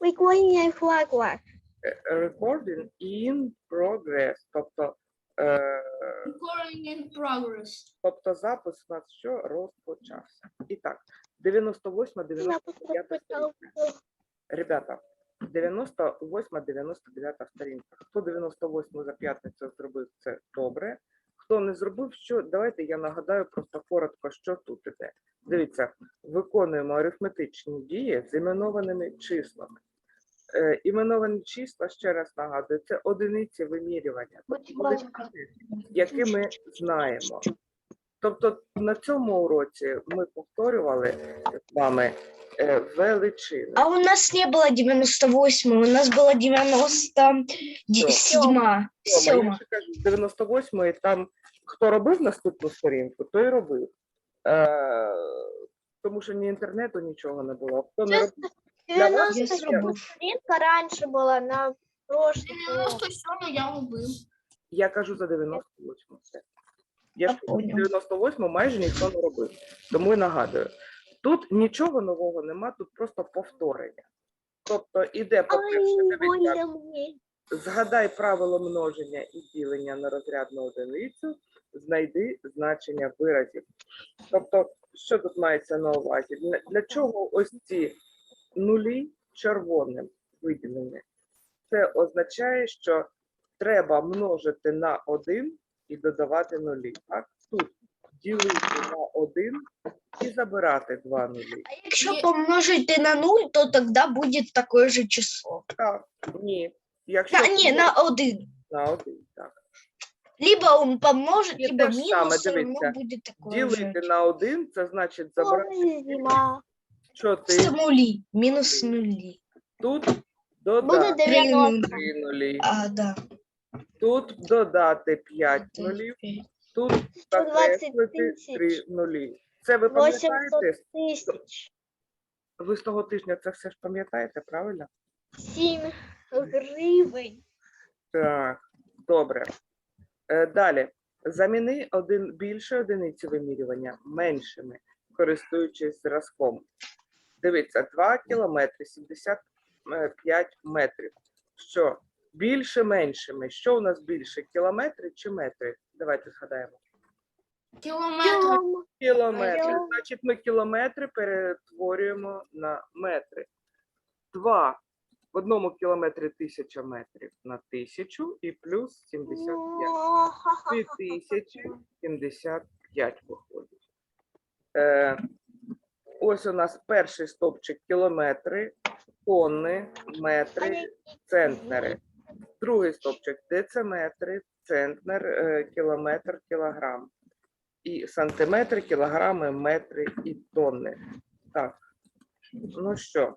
Виконує флагла. Е, Recording in progress. Тобто, е, Recording in progress. тобто запис у нас що розпочався. І так, 98 99 сторінка. Ребята, 98 99 сторінка. Хто 98 за п'ятницю зробив це добре. Хто не зробив, що давайте я нагадаю просто коротко, що тут іде. Дивіться, виконуємо арифметичні дії з іменованими числами. Е, іменовані числа, ще раз нагадую, це одиниці вимірювання, які ми знаємо. Тобто на цьому уроці ми повторювали з вами е, величини. А у нас не было 98, у нас было 97. Сьома, Я Сема. ще кажу, з 98-ї там хто робив наступну сторінку, той робив. Е, тому що ні інтернету, нічого не було. Хто не робив, Для вас Я 97 зробив. сторінка раніше була на прошлому. 97 я робив. я кажу за 98 все. Я ж понял. 98 майже ніхто не робив. Тому і нагадую. Тут нічого нового нема, тут просто повторення. Тобто іде, по-перше, дивіться. Згадай правило множення і ділення на розрядну одиницю, знайди значення виразів. Тобто, що тут мається на увазі? Для- чого ось ці нулі червоним виділені? Це означає, що треба множити на один і додавати нулі. Так? Тут ділити на один і забирати два нулі. А якщо помножити на 0, то тогда будет такое же число. Так, ні. Якщо не, помножити на 1. на один, так. Либо он помножит, І либо те ж саме, дивіться, будет такое же. Ділити на один, це значить забрати. С 4, нули, минус нули. тут Буде додати 90. 3 нулі, А, да. тут додати 5 нулів, тут 120 закреслити тисяч. 3 нулі. Це ви 800 пам'ятаєте? тисяч. Ви з того тижня це все ж пам'ятаєте, правильно? 7 гривень. Так, добре. Е, Далі. Заміни один більше одиниці вимірювання меншими, користуючись зразком. Дивіться, 2 кілометри 75 метрів. Що? Більше меншими. Що у нас більше? Кілометри чи метри? Давайте згадаємо. Кілометр. Кілом- Кілометри. Значить, ми кілометри перетворюємо на метри. Два. В одному кілометрі тисяча метрів на тисячу і плюс 75. О, ха-ха. 2075 виходить. Е, ось у нас перший стовпчик кілометри, тонни, метри, центнери. Другий стовпчик дециметри, центнер, е, кілометр, кілограм. І сантиметри, кілограми, метри і тонни. Так. Ну що,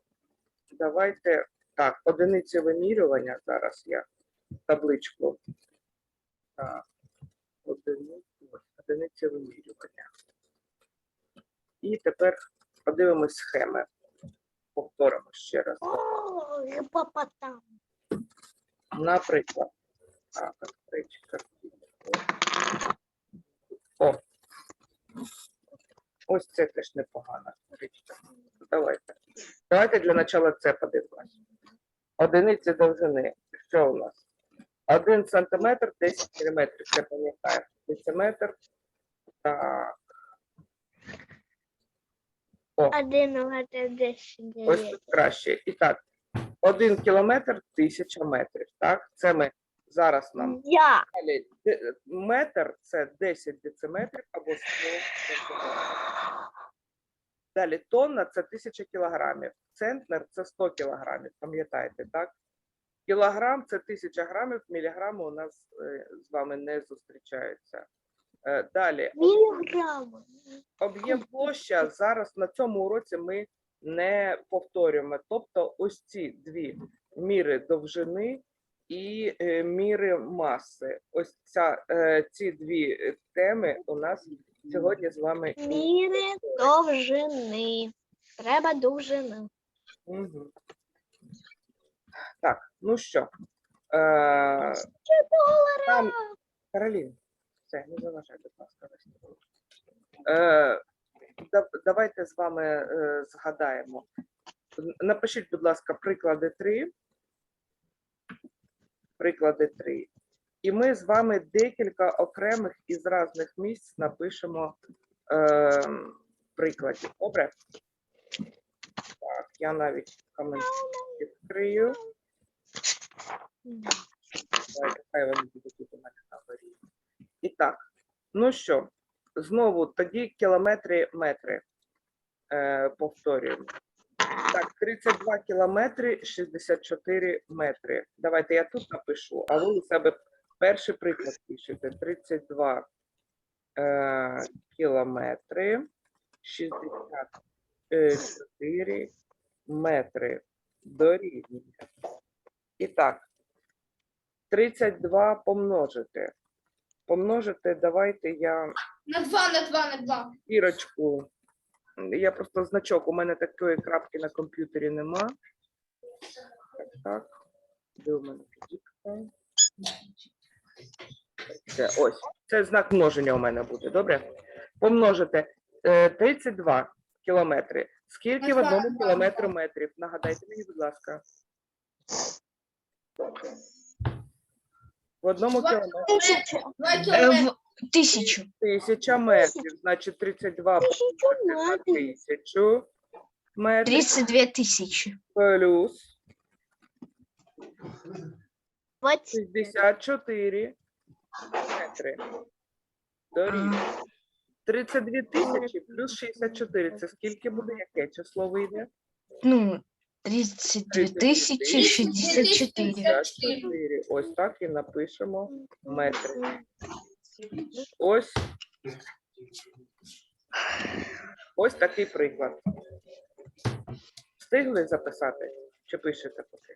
давайте. Так, одиниці вимірювання. Зараз я табличку. Так. Одиниці, одиниці вимірювання. І тепер подивимось схеми. Повторимо ще раз. О, гіпопотам. Наприклад, так, відкрити картинку. О. Ось це теж непогано. Відкрити. Давайте. Давайте для начала це подивимось. Одиниці довжини. Що у нас? Один сантиметр, 10 міліметрів. Це пам'ятаємо. Дециметр. Так. О, Один метр десять. Ось тут краще. І так, один кілометр тисяча метрів. Так, це ми зараз нам Я. далі. Де- Метр це 10 дециметрів або 100 сантиметрів. Далі тонна це 1000 кілограмів. Центнер це 100 кілограмів. Пам'ятаєте, так? Кілограм це 1000 грамів, міліграми у нас е, з вами не зустрічаються. Е, Далі об'єм площа зараз на цьому уроці ми не повторюємо. Тобто, ось ці дві міри довжини і е, міри маси. Ось ця, ці дві теми у нас сьогодні з вами. Міри довжини. Треба довжини. Мгм. Так, ну що? Е, там, Каролін, все, не заважай, будь ласка. урок. Е, да- давайте з вами е, згадаємо. напишіть, будь ласка, приклади 3. Приклади 3. І ми з вами декілька окремих із різних місць напишемо е, прикладів. Добре? Так, я навіть коментар відкрию. Давайте, хай вони будуть у мене на горі. І так, ну що, знову тоді кілометри, метри. Е, повторюємо. Так, 32 кілометри, 64 метри. Давайте я тут напишу, а ви у себе перший приклад пишете. 32 е, кілометри, 64 метри. Дорівнює. І так, 32 помножити. Помножити, давайте я На два, на два, на два. Ірочку. Я просто значок, у мене такої крапки на комп'ютері нема. Так, так. Де у мене кнопка? Це ось. Це знак множення у мене буде, добре? Помножити е, 32 кілометри. Скільки в одному кілометру метрів? Нагадайте мені, будь ласка. В одному кілометрі Е, тисячу. тисяча метрів, значить 32 Тисячу помножити на метрів. тисячу метрів. 32 тисячі. плюс. 64 метри. Дорівнює. 32 тисячі плюс 64. Це скільки буде? Яке число вийде? Ну, 32 тисячі 64. 64. Ось так і напишемо метри. Ось. Ось такий приклад. Встигли записати? Чи пишете поки?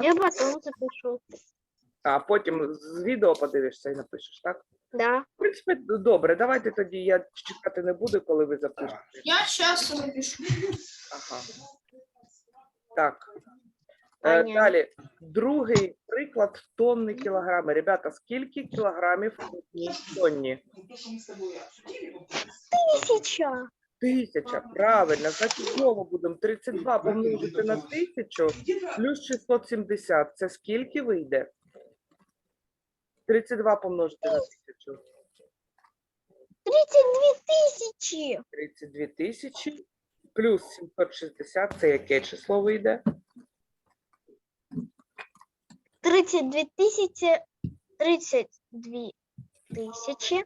Я потом запишу. А потім з відео подивишся і напишеш, так? Да. В принципі, добре, давайте тоді я чекати не буду, коли ви запишете. Я сейчас напишу. Ага. Так. Е, Понятно. далі. Другий приклад тонни кілограми. Ребята, скільки кілограмів в одній тонні? Тисяча. Тисяча. Правильно. Значить, знову будемо 32 помножити на тисячу плюс 670. Це скільки вийде? 32 помножити на тисячу. Тридцять дві тисячі. 32 тисячі плюс 760. Це яке число вийде? Тридцять дві тисячі. Тридцять дві тисячі.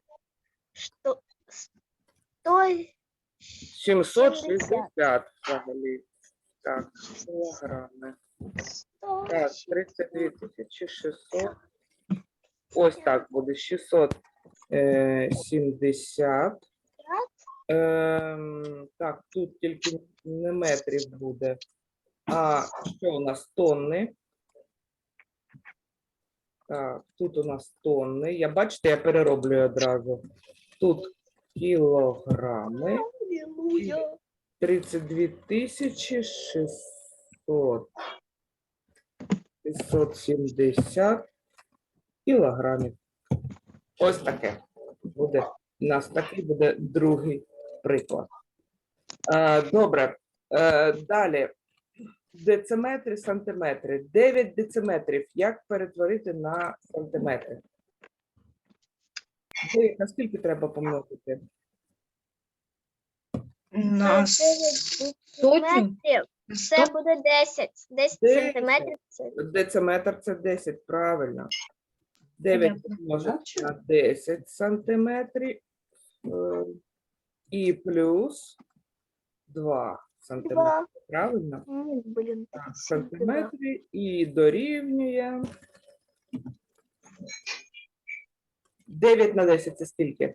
Що? Сто 760 взагалі. Так, кілограми. Так, 32 тисячі 600. Ось так буде 670. Ем, так, тут тільки не метрів буде. А що у нас тонни? Так, тут у нас тонни. Я бачите, я перероблюю одразу. Тут кілограми. Алілуя. 32 тисячі 600. 670 кілограмів. Ось таке буде. У нас такий буде другий приклад. Е, добре. Е, далі. Дециметри, сантиметри. 9 дециметрів. Як перетворити на сантиметри? Дев'ять На скільки треба помножити? На сотню. Це сто- буде 10. 10 Десять. сантиметрів. Це Дециметр це 10, правильно. 9 Понятно. помножити на 10 сантиметрів е, і плюс 2 сантиметри. два. Правильно? Блін, Так, сантиметри і дорівнює. 9 на 10 це скільки?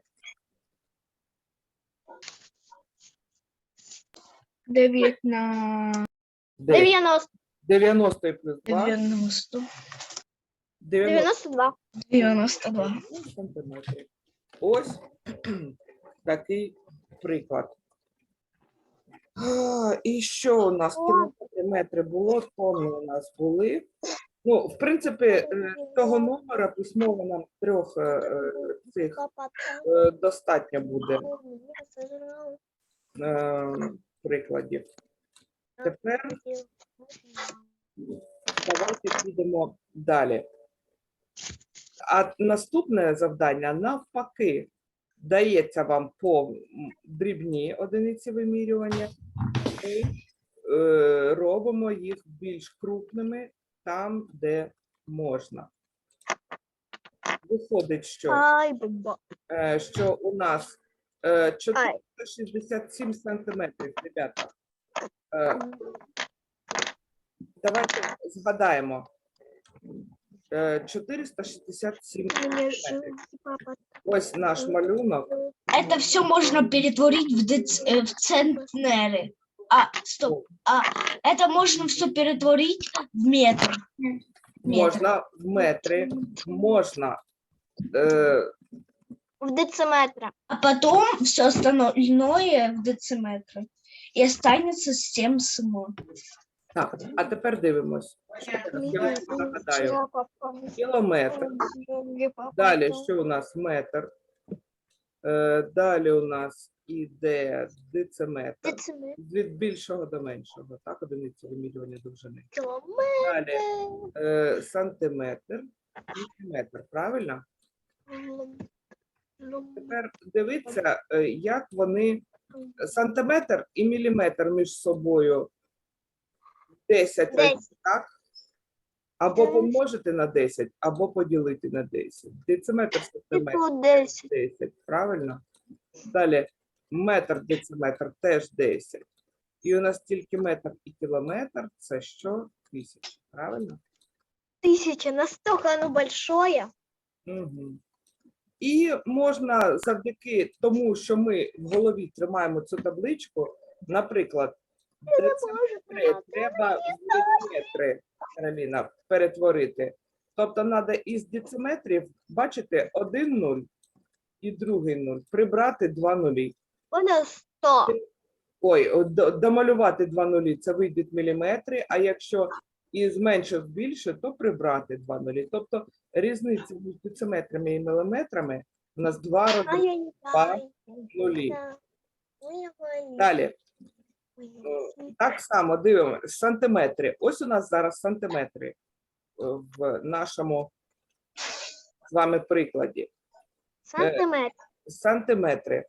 9 на 90. 90 плюс 2. 90. 90 92. 92. сантиметрів. Ось такий приклад. А, І що у нас? Кілометри було, тонни у нас були. Ну, в принципі, е, того номера письмово нам трьох е, е, цих е, достатньо буде прикладів. Тепер давайте підемо далі. А наступне завдання навпаки дається вам по дрібні одиниці вимірювання, і е, робимо їх більш крупними там, де можна. Виходить, що, е, що у нас 467 сантиметрів, ребята. Е, Давайте згадаємо. Е, 467 Мені ж сантиметрів. папа. Ось наш малюнок. Это все можно перетворить в, дец- э, в центнеры. А, стоп. А, это можно все перетворить в метр. Метр. Можна в метри, можна е, В дециметра. А потом все остальное в дециметры. И останется 7 смо. так. А тепер дивимось. Я вам нагадаю. Кілометр. Далі що у нас метр? Е, Далі у нас іде дециметр. Дециметр. Від більшого до меншого, так, одиниця вимірювання довжини. Кілометр. Далі е, сантиметр і метр, правильно? Тепер дивіться, е, як вони сантиметр і міліметр між собою 10 разів, Десять. так? Або помножити на 10, або поділити на 10. Дециметр сантиметр Типу 10. 10, правильно? Далі метр дециметр теж 10. І у нас тільки метр і кілометр це що? Тисяча, правильно? Тисяча. Настолько оно большое. Угу. І можна завдяки тому, що ми в голові тримаємо цю табличку, наприклад, дециметри треба в міліметри, Кароліна, перетворити. Тобто треба із дециметрів, бачите, один нуль і другий нуль, прибрати два нулі. Воно 100. Ой, домалювати два нулі, це вийде міліметри, а якщо із менших в більше, то прибрати два нулі. Тобто різниця між дециметрами і міліметрами у нас два рази Два нулі. Ну. Далі, е, так само дивимося, сантиметри. Ось у нас зараз сантиметри е, в нашому з вами прикладі. Сантиметр. Сантиметри.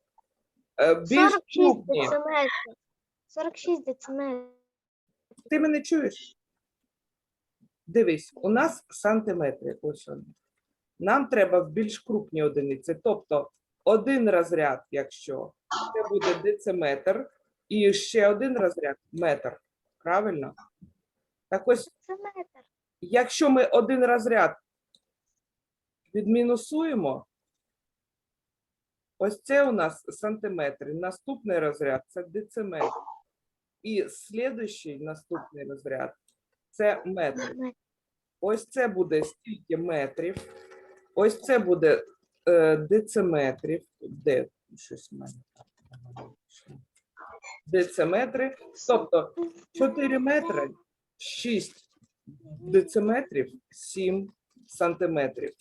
Е, Більш 46 крупні. дециметрів. 46 дециметрів. Ти мене чуєш? Дивись, у нас сантиметри. Ось вони. Нам треба в більш крупні одиниці. Тобто один розряд, якщо це буде дециметр, і ще один розряд метр. Правильно? Так ось, якщо ми один розряд відмінусуємо, ось це у нас сантиметри. Наступний розряд це дециметр. І слідуючий наступний розряд це метри. Ось це буде стільки метрів. Ось це буде е, дециметрів. Де щось в мене? Дециметри. Тобто 4 метри, 6 дециметрів, 7 сантиметрів.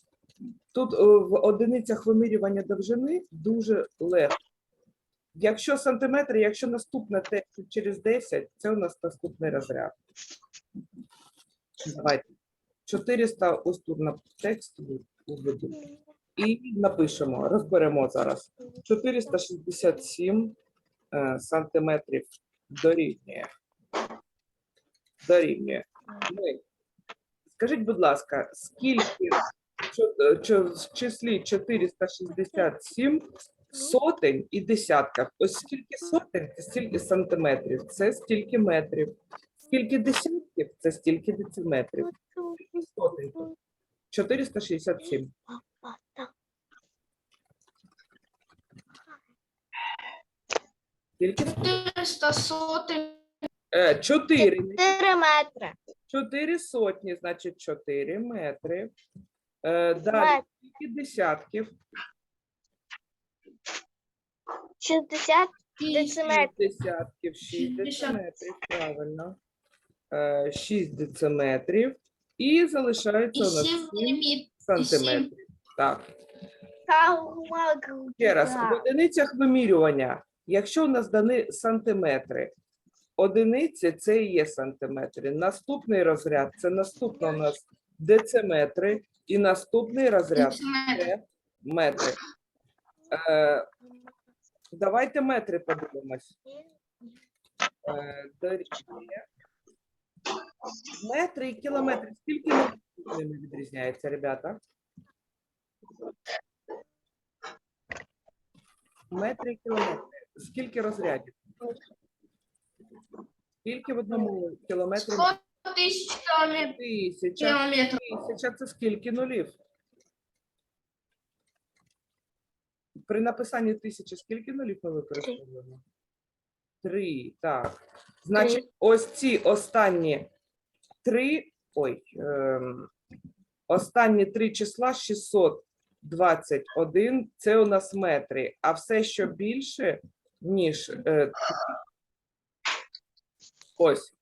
Тут е, в одиницях вимірювання довжини дуже легко. Якщо сантиметри, якщо наступне те через 10, це у нас наступний розряд. Давайте. 400 ось тут на текст введу. І напишемо, розберемо зараз. 467 е, сантиметрів дорівнює. Дорівнює. Скажіть, будь ласка, скільки е, в числі 467 сотень і десятків? Ось скільки сотень, стільки сантиметрів, це стільки метрів. Скільки десятків, це стільки дециметрів. Сотень. 467. Скільки? 400 сотень. Е, 4. 4 метри. 4 сотні, значить 4 метри. Е, далі, Метр. скільки десятків? 60 Тисяч. дециметрів. Десятків, 6 Шістдесят. дециметрів, правильно. Е, 6 дециметрів. І залишається у нас 7 7 сантиметрів. Так. Ще раз, в одиницях вимірювання, якщо у нас дані сантиметри, одиниці це і є сантиметри. Наступний розряд це наступна у нас дециметри. І наступний розряд це метри. Е, давайте метри подивимось. Е, дорівнює. Метри і кілометри. Скільки метрів відрізняється, ребята? Метри і кілометри. Скільки розрядів? Скільки в одному кілометрі? 100 тисяч кілометрів. Тисяча. Тисяча це скільки нулів? При написанні тисячі скільки нулів ми використовуємо? Три. Так. Значить, ось ці останні три. Ой, ем, останні три числа 621 це у нас метри. А все, що більше, ніж е, ось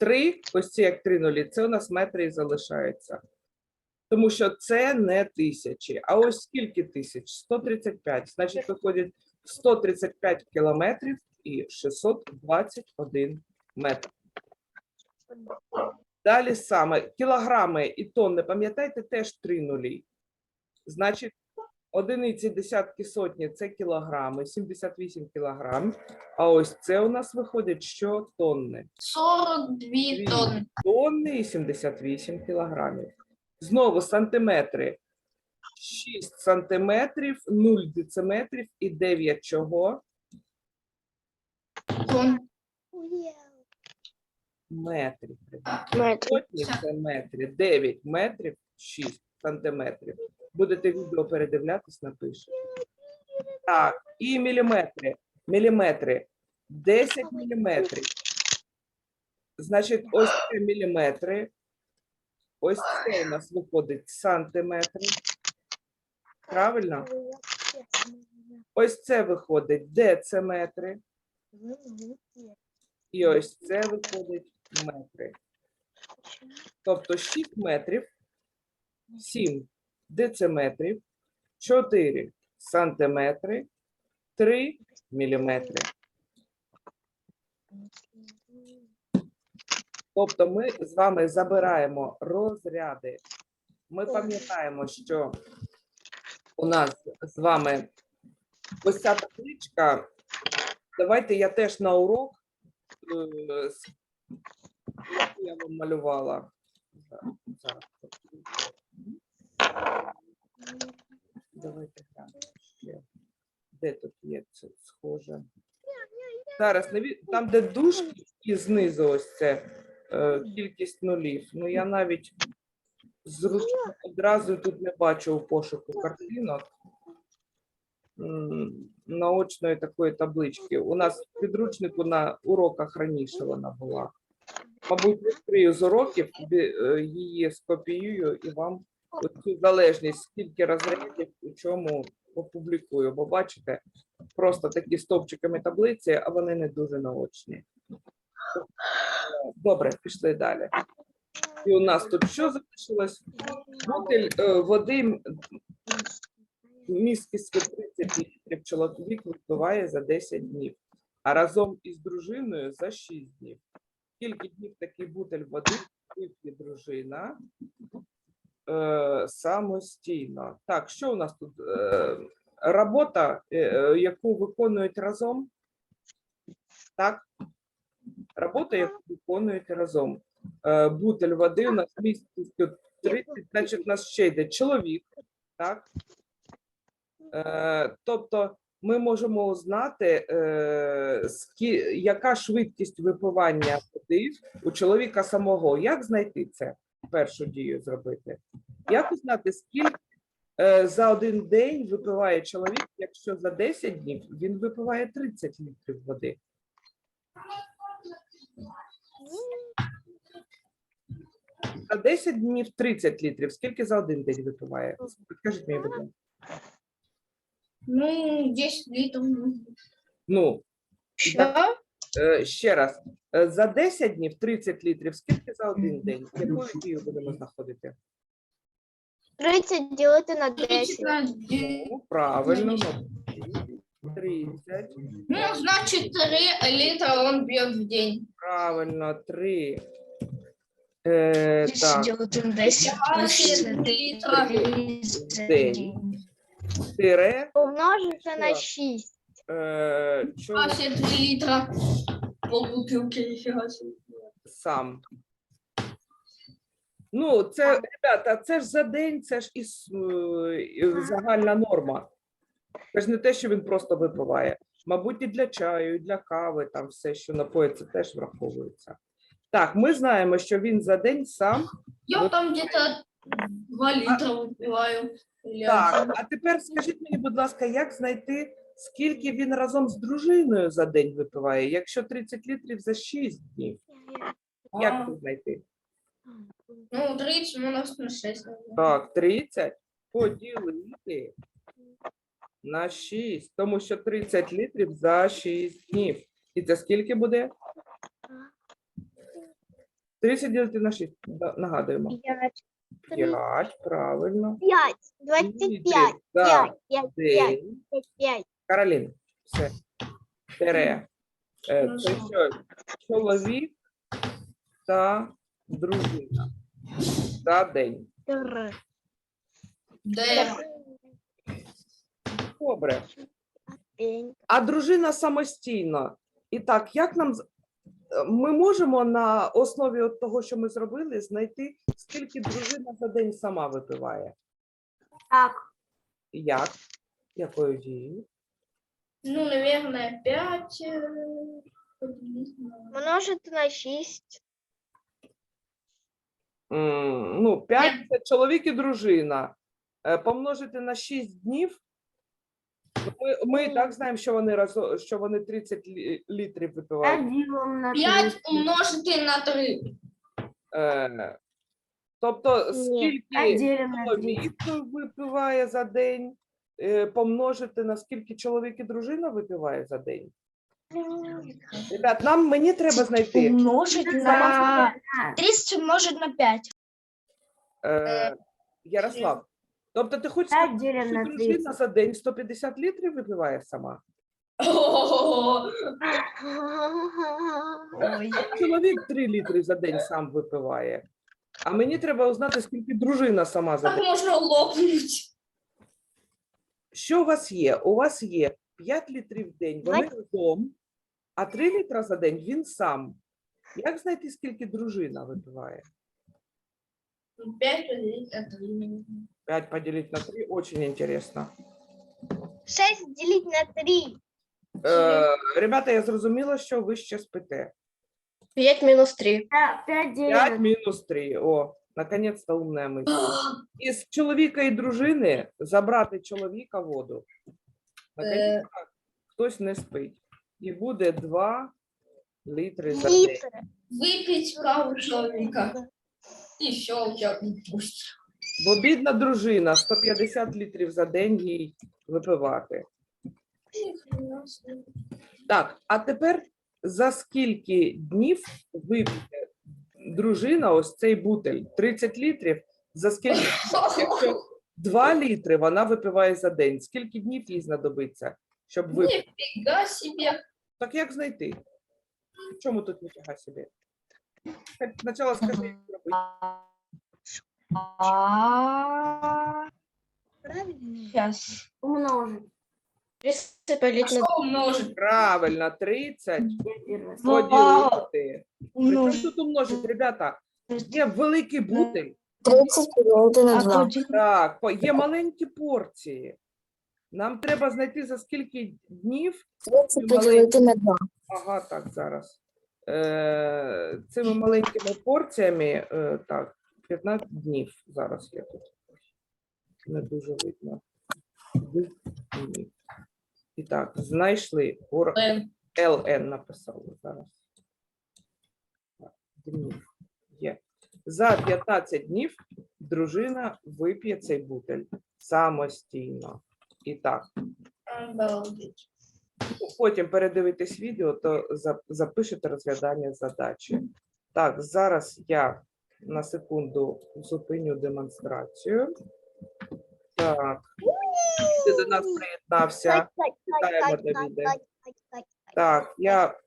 три, ось ці як три нулі, це у нас метри і залишаються. Тому що це не тисячі. А ось скільки тисяч? 135. Значить, виходить 135 кілометрів і 621 метр. Далі саме кілограми і тонни, пам'ятаєте, теж три нулі. Значить, одиниці, десятки, сотні це кілограми, 78 кілограм. А ось це у нас виходить, що тонни. 42 тонни. Тонни і 78 кілограмів. Знову сантиметри. 6 сантиметрів, 0 дециметрів і 9 чого? Тонн. Метрів. Метри. Це метри, 9 метрів, 6 сантиметрів. Будете відео передивлятись, напишу. Так, і міліметри. Міліметри. 10 міліметрів. Значить, ось це міліметри. Ось це у нас виходить сантиметри. Правильно? Ось це виходить дециметри. І ось це виходить метри. Тобто 6 метрів, 7 дециметрів, 4 сантиметри, 3 міліметри. Тобто ми з вами забираємо розряди. Ми пам'ятаємо, що у нас з вами ось ця табличка. Давайте я теж на урок, е, я вам малювала. Давайте глянемо ще. Де тут є це схоже? Зараз там, де дужки і знизу ось це е, кількість нулів. Ну я навіть зручно одразу тут не бачу у пошуку картинок. Наочної такої таблички. У нас підручнику на уроках раніше вона була. Мабуть, відкрию з уроків, е, її скопіюю і вам цю залежність, скільки розрядів у чому опублікую. Бо бачите, просто такі стовпчиками таблиці, а вони не дуже наочні. Добре, пішли далі. І у нас тут що залишилось? Бутиль е, води м, місткістю 30 літрів чоловік випиває за 10 днів, а разом із дружиною за 6 днів. Скільки днів такий бутиль води вип'є дружина е, самостійно? Так, що у нас тут? Е, робота, е, е, яку виконують разом? Так? Робота, яку виконують разом. Е, бутиль води у нас місткістю 30, значить, у нас ще йде чоловік, так? Е, тобто ми можемо знати, е, яка швидкість випивання води у чоловіка самого. Як знайти це? Першу дію зробити. Як узнати, скільки е, за один день випиває чоловік, якщо за 10 днів він випиває 30 літрів води? За 10 днів 30 літрів. Скільки за один день випиває? Скажіть мені, будь ласка. Ну, 10 літрів. Ну, Що? Е, Ще раз, Е, за 10 днів 30 літрів. Скільки за один день? Яку дію будемо знаходити? 30 ділити на 10. 30 на Ну, правильно, ну, 30. Ну, значит, 3 литра он пьет в день. Правильно, 3 Е, так, 31 10 плюс 20 літра. 31. День. Тире, Помножити на Що? 6. е, чо, 23 літра. Полбутилки, ніфіга собі. сам. Ну, це, ребята, це ж за день, це ж із, е, і загальна норма. Це ж не те, що він просто випиває. Мабуть, і для чаю, і для кави, там все, що напоїться, теж враховується. Так, ми знаємо, що він за день сам. Я там где-то 2 літра випиваю. Так, а тепер скажіть мені, будь ласка, як знайти, скільки він разом з дружиною за день випиває, якщо 30 літрів за 6 днів? Як це знайти? Ну, 30 у нас на 6. Так, 30 поділити на 6, тому що 30 літрів за 6 днів. І це скільки буде? 30 ділити на 6, нагадуємо. 5. 5, правильно. 5. 25. Літрів 5. за 5. 5. 5. Каролін, все. Тере. Е, Це що? Чоловік та дружина за день. 3. Де? Добре. А дружина самостійно. І так, як нам з- ми можемо на основі от того, що ми зробили, знайти, скільки дружина за день сама випиває? Так. Як? Якою дією? Ну, наверное, 5. Множити на 6. М, Ну, 5 це чоловік і дружина. Е, Помножити на 6 днів. Ми, ми і так знаємо, що вони разо, що вони 30 лі- літрів випивають. 5 умножити на 3. Е, тобто, скільки чоловік випиває за день, е, помножити на скільки чоловік і дружина випиває за день. Ребят, нам мені треба знайти. Умножить на 30 умножить на 5. Е, Ярослав, тобто ти хочеш сказати, що дружина за день 150 літрів випиває сама? Ой. Чоловік 3 літри за день сам випиває. А мені треба узнати, скільки дружина сама за Так день. можна лопнути. Що у вас є? У вас є 5 літрів в день, вони разом, а 3 літра за день він сам. Як знайти, скільки дружина випиває? 5 поделить на 3. 5 поділити на 3, дуже інтересно. 6 ділить на 3. Е, ребята, я зрозуміла, що ви ще спите. 5 минус 3. 5 мінус 3. О, наконец-то умная мысль. Із чоловіка і дружини забрати чоловіка воду. Наконец-то хтось не спить. І буде 2 літри за день. Літр. Випить каву чоловіка. І все, я пусть. Бо бідна дружина 150 літрів за день їй випивати. Так, а тепер за скільки днів вип'є дружина ось цей бутель? 30 літрів? За скільки? Якщо 2 літри вона випиває за день, скільки днів їй знадобиться, щоб випити? Ніфіга себе. Так як знайти? В чому тут ніфіга собі? Спочатку скажи. А, Правильно? Сейчас. Умножить. 30 полить на умножить? Правильно, 30 Вау. поділити. Причому Умножить. тут умножить, ребята? Є великий бутиль, 30 поделить на 2. так, по- є маленькі порції. Нам треба знайти за скільки днів. 30 поделить на 2. Ага, так, зараз. Е, цими маленькими порціями, е, так, 15 днів зараз є тут. Не дуже видно. І так, знайшли. Блин. ЛН написали зараз. Днів є. За 15 днів дружина вип'є цей бутель самостійно. І так, Обалдеть. Потім передивитись відео, то за- запишете розглядання задачі. Так, зараз я на секунду зупиню демонстрацію. Так, ти до нас приєднався. Вітаємо, Давіде. Так, я